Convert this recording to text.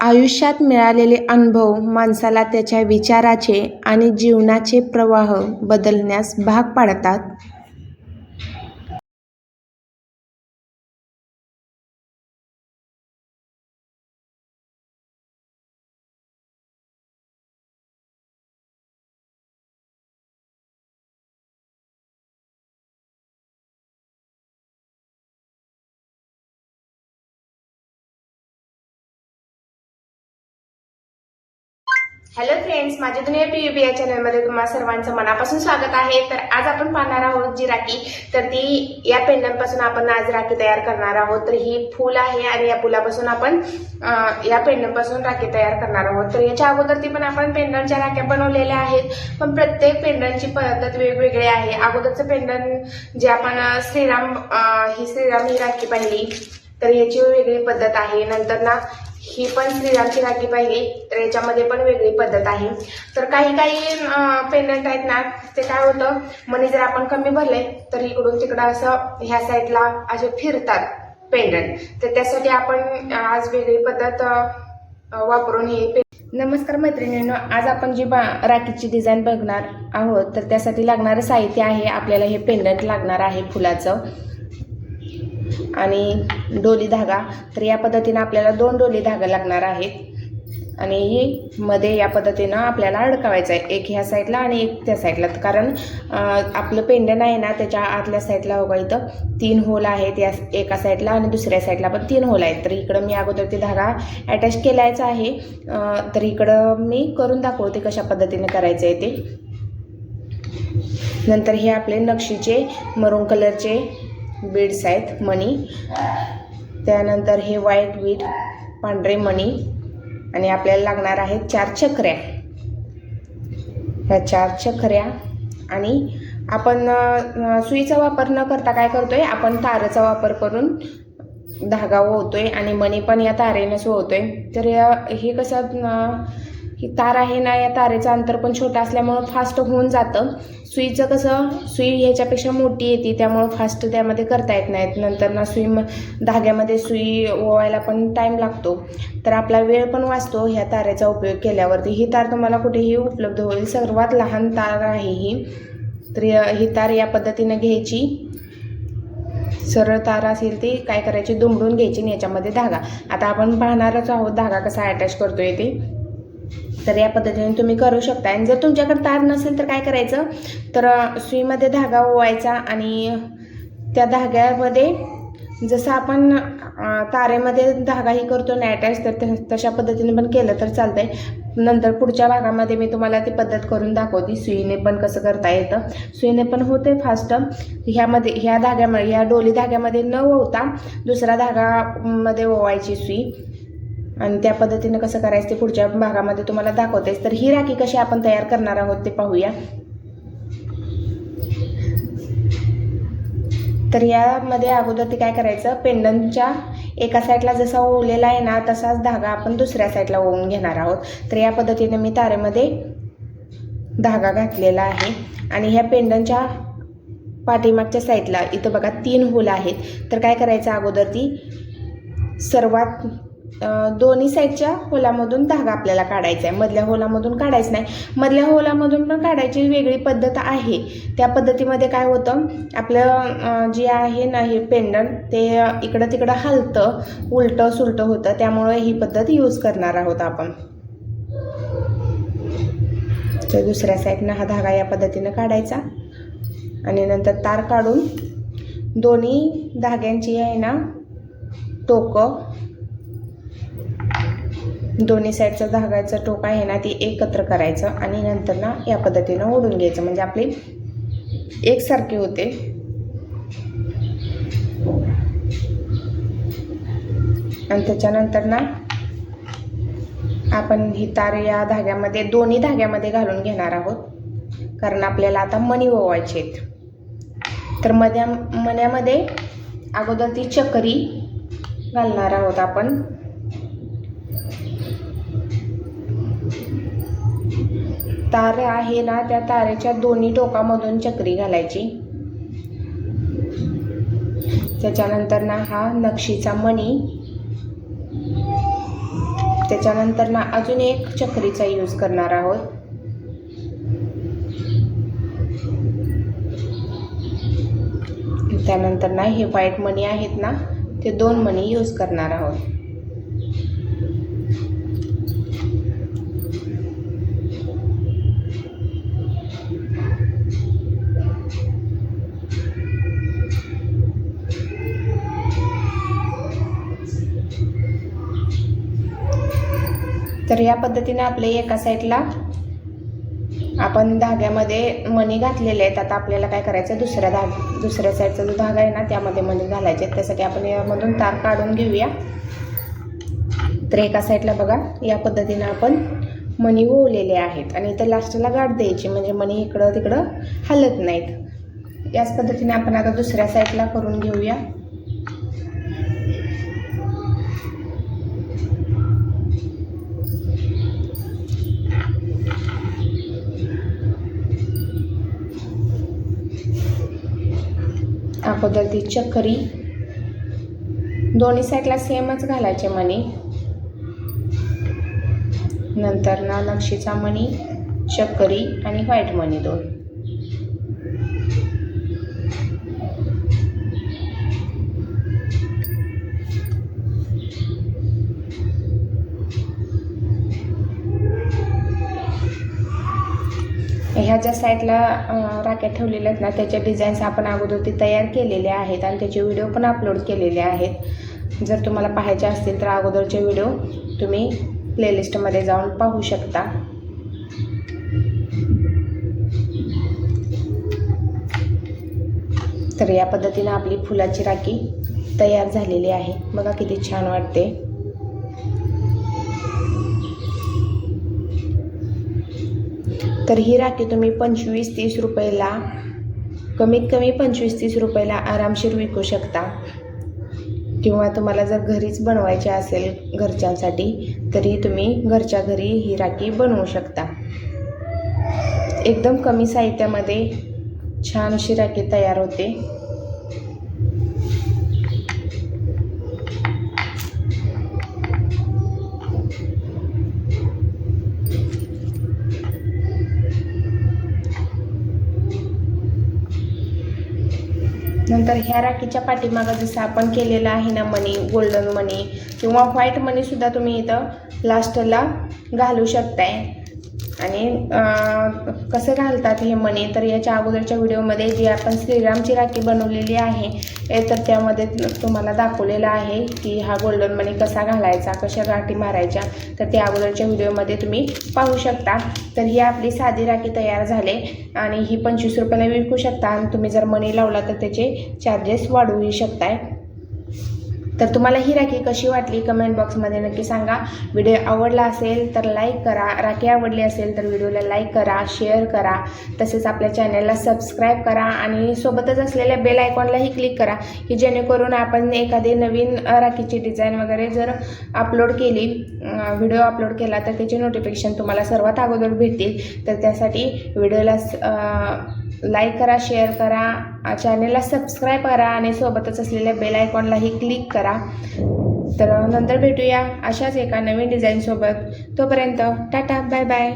आयुष्यात मिळालेले अनुभव माणसाला त्याच्या विचाराचे आणि जीवनाचे प्रवाह बदलण्यास भाग पाडतात. हॅलो फ्रेंड्स माझी दुनिया पी बी या चॅनलमध्ये तुम्हाला सर्वांचं मनापासून स्वागत आहे. तर आज आपण पाहणार आहोत जी राखी तर ती या पेंडंटपासून आपण आज राखी तयार करणार आहोत. तर ही फूल आहे आणि या फुलापासून आपण या पेंडंटपासून राखी तयार करणार आहोत. तर याच्या अगोदर ती पण आपण पेंडंटच्या राख्या बनवलेल्या आहेत. पण प्रत्येक पेंडंटची पद्धत वेगवेगळी आहे. अगोदरचं पेंडंट जे आपण श्रीराम ही श्रीराम ही राखी पाहिली तर याची वेगळी पद्धत आहे. नंतर ना ही पण श्रीरामची राखी पाहिली तर याच्यामध्ये पण वेगळी पद्धत आहे. तर काही काही पेंडंट आहेत ना ते काय होतं मनी जर आपण कमी भरले तर इकडून तिकडं असं ह्या साईडला असे फिरतात पेंडंट तर त्यासाठी आपण आज वेगळी पद्धत वापरून हे नमस्कार मैत्रिणींनो आज आपण जी बा राखीची डिझाईन बघणार आहोत तर त्यासाठी लागणारं साहित्य आहे आपल्याला हे पेंडंट लागणार आहे फुलाचं. आणि डोली धागा. तर या पद्धतीनं आपल्याला दोन डोली धागा लागणार आहेत. आणि ही मध्ये या पद्धतीनं आपल्याला अडकवायचं आहे. एक ह्या साईडला आणि एक त्या साईडला. कारण आपलं पेंडन आहे ना त्याच्या आतल्या साईडला हो बघा इथं तीन होल आहेत. या एका साईडला आणि दुसऱ्या साईडला पण तीन होल आहेत. तर इकडं मी अगोदर ते धागा अटॅच केलायचा आहे. तर इकडं मी करून दाखवते कशा पद्धतीने करायचं आहे ते. नंतर हे आपले नक्षीचे मरून कलरचे बीड्स आहेत मणी. त्यानंतर हे व्हाईट बीड पांढरे मणी. आणि आपल्याला लागणार आहेत चार चकऱ्या. ह्या चार चकऱ्या. आणि आपण सुईचा वापर न करता काय करतोय? आपण तारेचा वापर करून धागा ओवतोय आणि मणी पण या तारेनंच ओवतोय तर या- हे कसं ही तार आहे ना या तारेचं अंतर पण छोटं असल्यामुळं फास्ट होऊन जातं. सुईचं कसं सुई ह्याच्यापेक्षा मोठी येते त्यामुळं फास्ट त्यामध्ये करता येत नाहीत. नंतर ना सुई म धाग्यामध्ये सुई ओवायला पण टाईम लागतो. तर आपला वेळ पण वाचतो ह्या तारेचा उपयोग केल्यावरती. ही तार तुम्हाला कुठेही उपलब्ध होईल. सर्वात लहान तार आहे ही. तर या- ही तार या पद्धतीनं घ्यायची. सरळ तार असेल ती काय करायची? दुमडून घ्यायची आणि याच्यामध्ये धागा. आता आपण पाहणारच आहोत धागा कसा अटॅच करतोय ते. तर या पद्धतीने तुम्ही करू शकता. आणि जर तुमच्याकडे तार नसेल तर काय करायचं? तर सुईमध्ये धागा ओवायचा आणि त्या धाग्यामध्ये जसं आपण तारेमध्ये धागा ही करतो नॅटॅच अटॅच तर तशा पद्धतीने पण केलं तर चालतं आहे नंतर पुढच्या भागामध्ये मी तुम्हाला ती पद्धत करून दाखवते. सुईने पण कसं करता येतं. सुईने पण होते फास्ट ह्यामध्ये ह्या धाग्यामध्ये ह्या डोली धाग्यामध्ये न ओवता दुसऱ्या धागामध्ये ओवायची सुई. आणि त्या पद्धतीनं कसं करायचं ते पुढच्या भागामध्ये तुम्हाला दाखवतेच तर ही राखी कशी आपण तयार करणार आहोत ते पाहूया. तर यामध्ये अगोदर ते काय करायचं पेंडनच्या एका साईडला जसा ओवलेला आहे ना तसाच धागा आपण दुसऱ्या साईडला ओवून घेणार आहोत. तर या पद्धतीने मी तारेमध्ये धागा घातलेला आहे. आणि ह्या पेंडनच्या पाठीमागच्या साईडला इथं बघा तीन होल आहेत. तर काय करायचं अगोदर ती सर्वात दोन्ही साईडच्या होलामधून धागा आपल्याला काढायचा आहे. मधल्या होलामधून काढायचं नाही. मधल्या होलामधून पण काढायची वेगळी पद्धत आहे. त्या पद्धतीमध्ये काय होतं आपलं जे आहे ना हे पेंडंट ते इकडं तिकडं हलतं उलटं सुलटं होतं. त्यामुळे ही पद्धत यूज करणार आहोत आपण. तर दुसऱ्या साईडनं हा धागा या पद्धतीनं काढायचा. आणि नंतर तार काढून दोन्ही धाग्यांची आहे ना टोकं दोन्ही साईडचा धागाचं टोक आहे ना ती एकत्र करायचं आणि नंतर ना या पद्धतीनं ओढून घ्यायचं. म्हणजे आपली एकसारखी होते. आणि त्याच्यानंतर ना आपण ही तार या धाग्यामध्ये दोन्ही धाग्यामध्ये घालून घेणार आहोत. कारण आपल्याला आता मणी ओवायचे आहेत. तर मध्या मण्यामध्ये अगोदर ती चकरी घालणार आहोत आपण. तार आहे ना त्या तारेच्या दोन्ही टोकामधून चक्री घालायची. त्याच्यानंतर ना हा नक्षीचा मणी. त्याच्यानंतर ना अजून एक चक्रीचा यूज करणार आहोत. त्यानंतर ना हे व्हाईट मणी आहेत ना ते दोन मणी यूज करणार आहोत. तर या पद्धतीने आपले एका साईडला आपण धाग्यामध्ये मणी घातलेले आहेत. आता आपल्याला काय करायचं दुसऱ्या धाग दुसऱ्या साईडचा जो धागा आहे ना त्यामध्ये मणी घालायचे आहेत त्यासाठी आपण यामधून तार काढून घेऊया. तर एका साईडला बघा या पद्धतीनं आपण मणी ओवलेले आहेत. आणि इथं लास्टला गाठ द्यायची म्हणजे मणी इकडं तिकडं हलत नाहीत. याच पद्धतीने आपण आता दुसऱ्या साईडला करून घेऊया. अगोदर ती चक्री दोन्ही साईडला सेमच घालायचे मणी नंतर ना नक्षीचा मणी चक्री आणि व्हाईट मणी दोन. ह्या ज्या साईडला अं, राख्या ठेवलेल्या आहेत ना त्याच्या डिझाईन्स आपण अगोदर ते तयार केलेले आहेत आणि त्याचे व्हिडिओ पण अपलोड केलेले आहेत. जर तुम्हाला पाहायचे असतील तर अगोदरचे व्हिडिओ तुम्ही प्लेलिस्टमध्ये जाऊन पाहू शकता. तर या पद्धतीनं आपली फुलाची राखी तयार झालेली आहे. बघा किती छान वाटते. तर ही राखी तुम्ही पंचवीस तीस रुपयाला कमीत कमी पंचवीस तीस रुपयाला आरामशीर विकू शकता. किंवा तुम्हाला जर घरीच बनवायची असेल घरच्यांसाठी तरी तुम्ही घरच्या घरी ही राखी बनवू शकता. एकदम कमी साहित्यामध्ये छान अशी राखी तयार होते. त्यानंतर ह्या राखीच्या पाठीमागं जसं आपण केलेलं आहे ना मनी गोल्डन मनी किंवा व्हाईट मनीसुद्धा तुम्ही इथं लास्टला घालू शकताय. आणि कसं घालतात हे मणी तर याच्या अगोदरच्या व्हिडिओमध्ये जी आपण श्रीरामची राखी बनवलेली आहे हे तर त्यामध्ये तुम्हाला दाखवलेलं आहे की हा गोल्डन मनी कसा घालायचा कशा गाठी मारायच्या तर त्या अगोदरच्या व्हिडिओमध्ये तुम्ही पाहू शकता. तर ही आपली साधी राखी तयार झाले आणि ही पंचवीस रुपयाला विकू शकता आणि तुम्ही जर मनी लावला तर त्याचे चार्जेस वाढवूही शकताय. तर तुम्हाला ही राखी कशी वाटली कमेंट बॉक्समध्ये नक्की सांगा. व्हिडिओ आवडला असेल तर लाईक करा. राखी आवडली असेल तर व्हिडिओला लाईक करा शेअर करा. तसेच आपल्या चॅनलला सबस्क्राईब करा आणि सोबतच असलेल्या बेल आयकॉनलाही क्लिक करा की जेणेकरून आपण एखादी नवीन राखीची डिझाईन वगैरे जर अपलोड केली व्हिडिओ अपलोड केला तर त्याचे नोटिफिकेशन तुम्हाला सर्वात अगोदर भेटतील. तर त्यासाठी व्हिडिओला लाईक करा शेअर करा चॅनेलला सबस्क्राईब करा आणि सोबतच असलेल्या बेल आयकॉनलाही क्लिक करा. तर नंतर भेटूया अशाच एका नवीन डिझाईनसोबत तोपर्यंत टाटा बाय बाय